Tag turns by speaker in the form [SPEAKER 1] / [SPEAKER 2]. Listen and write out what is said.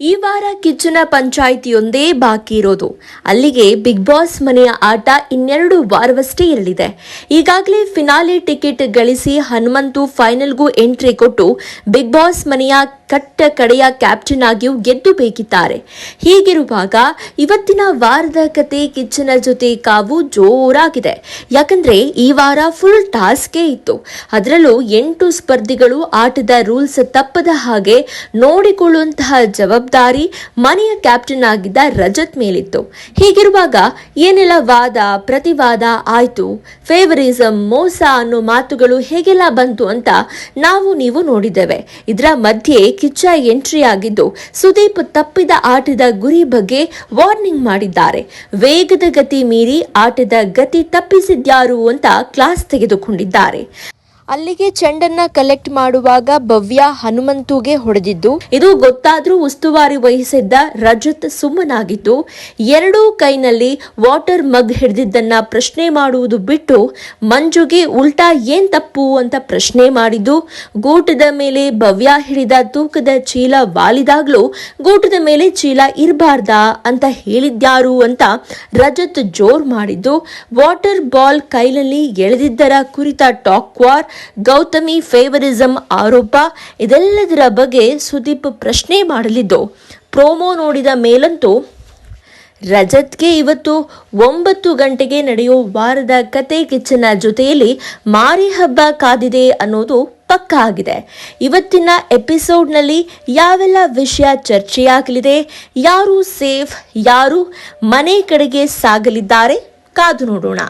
[SPEAKER 1] ಈ ವಾರ ಕಿಚ್ಚನ ಪಂಚಾಯಿತಿಯೊಂದೇ ಬಾಕಿ ಇರೋದು. ಅಲ್ಲಿಗೆ ಬಿಗ್ ಬಾಸ್ ಮನೆಯ ಆಟ ಇನ್ನೆರಡು ವಾರವಷ್ಟೇ ಇರಲಿದೆ. ಈಗಾಗಲೇ ಫಿನಾಲೆ ಟಿಕೆಟ್ ಗಳಿಸಿ ಹನುಮಂತು ಫೈನಲ್ಗೂ ಎಂಟ್ರಿ ಕೊಟ್ಟು ಬಿಗ್ ಬಾಸ್ ಮನೆಯ ಕಟ್ಟ ಕಡೆಯ ಕ್ಯಾಪ್ಟನ್ ಆಗಿಯೂ ಗೆದ್ದು ಬೇಕಿದ್ದಾರೆ. ಹೀಗಿರುವಾಗ ಇವತ್ತಿನ ವಾರದ ಕತೆ ಕಿಚ್ಚನ ಜೊತೆ ಕಾವು ಜೋರಾಗಿದೆ. ಯಾಕಂದ್ರೆ ಈ ವಾರ ಫುಲ್ ಟಾಸ್ಕೇ ಇತ್ತು. ಅದರಲ್ಲೂ ಎಂಟು ಸ್ಪರ್ಧಿಗಳು ಆಟದ ರೂಲ್ಸ್ ತಪ್ಪದ ಹಾಗೆ ನೋಡಿಕೊಳ್ಳುವಂತಹ ಜವಾಬ್ದಾರಿ ಮನೆಯ ಕ್ಯಾಪ್ಟನ್ ಆಗಿದ್ದ ರಜತ್ ಮೇಲಿತ್ತು. ಹೀಗಿರುವಾಗ ಏನೆಲ್ಲ ವಾದ, ಪ್ರತಿವಾದ ಆಯ್ತು? ಫೇವರಿಸಂ ಮೋಸ ಅನ್ನೋ ಮಾತುಗಳು ಹೇಗೆಲ್ಲ ಬಂತು ಅಂತ ನಾವು ನೀವು ನೋಡಿದ್ದೇವೆ. ಇದರ ಮಧ್ಯೆ ಕಿಚ್ಚ ಎಂಟ್ರಿ ಆಗಿದ್ದು ಸುದೀಪ್ ತಪ್ಪಿದ ಆಟದ ಗುರಿ ಬಗ್ಗೆ ವಾರ್ನಿಂಗ್ ಮಾಡಿದ್ದಾರೆ. ವೇಗದ ಗತಿ ಮೀರಿ ಆಟದ ಗತಿ ತಪ್ಪಿಸಿದ್ಯಾರು ಅಂತ ಕ್ಲಾಸ್ ತೆಗೆದುಕೊಂಡಿದ್ದಾರೆ. ಅಲ್ಲಿಗೆ ಚೆಂಡನ್ನ ಕಲೆಕ್ಟ್ ಮಾಡುವಾಗ ಭವ್ಯ ಹನುಮಂತುಗೆ ಹೊಡೆದಿದ್ದು, ಇದು ಗೊತ್ತಾದ್ರೂ ಉಸ್ತುವಾರಿ ವಹಿಸಿದ್ದ ರಜತ್ ಸುಮ್ಮನಾಗಿದ್ದು, ಎರಡೂ ಕೈನಲ್ಲಿ ವಾಟರ್ ಮಗ್ ಹಿಡಿದಿದ್ದನ್ನ ಪ್ರಶ್ನೆ ಮಾಡುವುದು ಬಿಟ್ಟು, ಮಂಜುಗೆ ಉಲ್ಟಾ ಏನ್ ತಪ್ಪು ಅಂತ ಪ್ರಶ್ನೆ ಮಾಡಿದ್ದು, ಗೂಟದ ಮೇಲೆ ಭವ್ಯ ಹಿಡಿದ ತೂಕದ ಚೀಲ ವಾಲಿದಾಗ್ಲೂ ಗೂಟದ ಮೇಲೆ ಚೀಲ ಇರಬಾರ್ದಾ ಅಂತ ಹೇಳಿದ್ಯಾರು ಅಂತ ರಜತ್ ಜೋರ್ ಮಾಡಿದ್ದು ವಾಟರ್ ಬಾಲ್ ಕೈನಲ್ಲಿ ಎಳೆದಿದ್ದರ ಕುರಿತ ಟಾಕ್ ವಾರ್ ಗೌತಮಿ ಫೇವರಿಸಂ ಆರೋಪ ಇದೆಲ್ಲದರ ಬಗ್ಗೆ ಸುದೀಪ್ ಪ್ರಶ್ನೆ ಮಾಡಲಿದ್ದು ಪ್ರೋಮೋ ನೋಡಿದ ಮೇಲಂತೂ, ರಜತ್ಗೆ ಇವತ್ತು ಒಂಬತ್ತು ಗಂಟೆಗೆ ನಡೆಯೋ ವಾರದ ಕತೆ ಕಿಚ್ಚನ ಜೊತೆಯಲ್ಲಿ ಮಾರಿ ಹಬ್ಬ ಕಾದಿದೆ ಅನ್ನೋದು ಪಕ್ಕ ಆಗಿದೆ. ಇವತ್ತಿನ ಎಪಿಸೋಡ್ನಲ್ಲಿ ಯಾವೆಲ್ಲ ವಿಷಯ ಚರ್ಚೆಯಾಗಲಿದೆ, ಯಾರು ಸೇಫ್, ಯಾರು ಮನೆ ಕಡೆಗೆ ಸಾಗಲಿದ್ದಾರೆ, ಕಾದು ನೋಡೋಣ.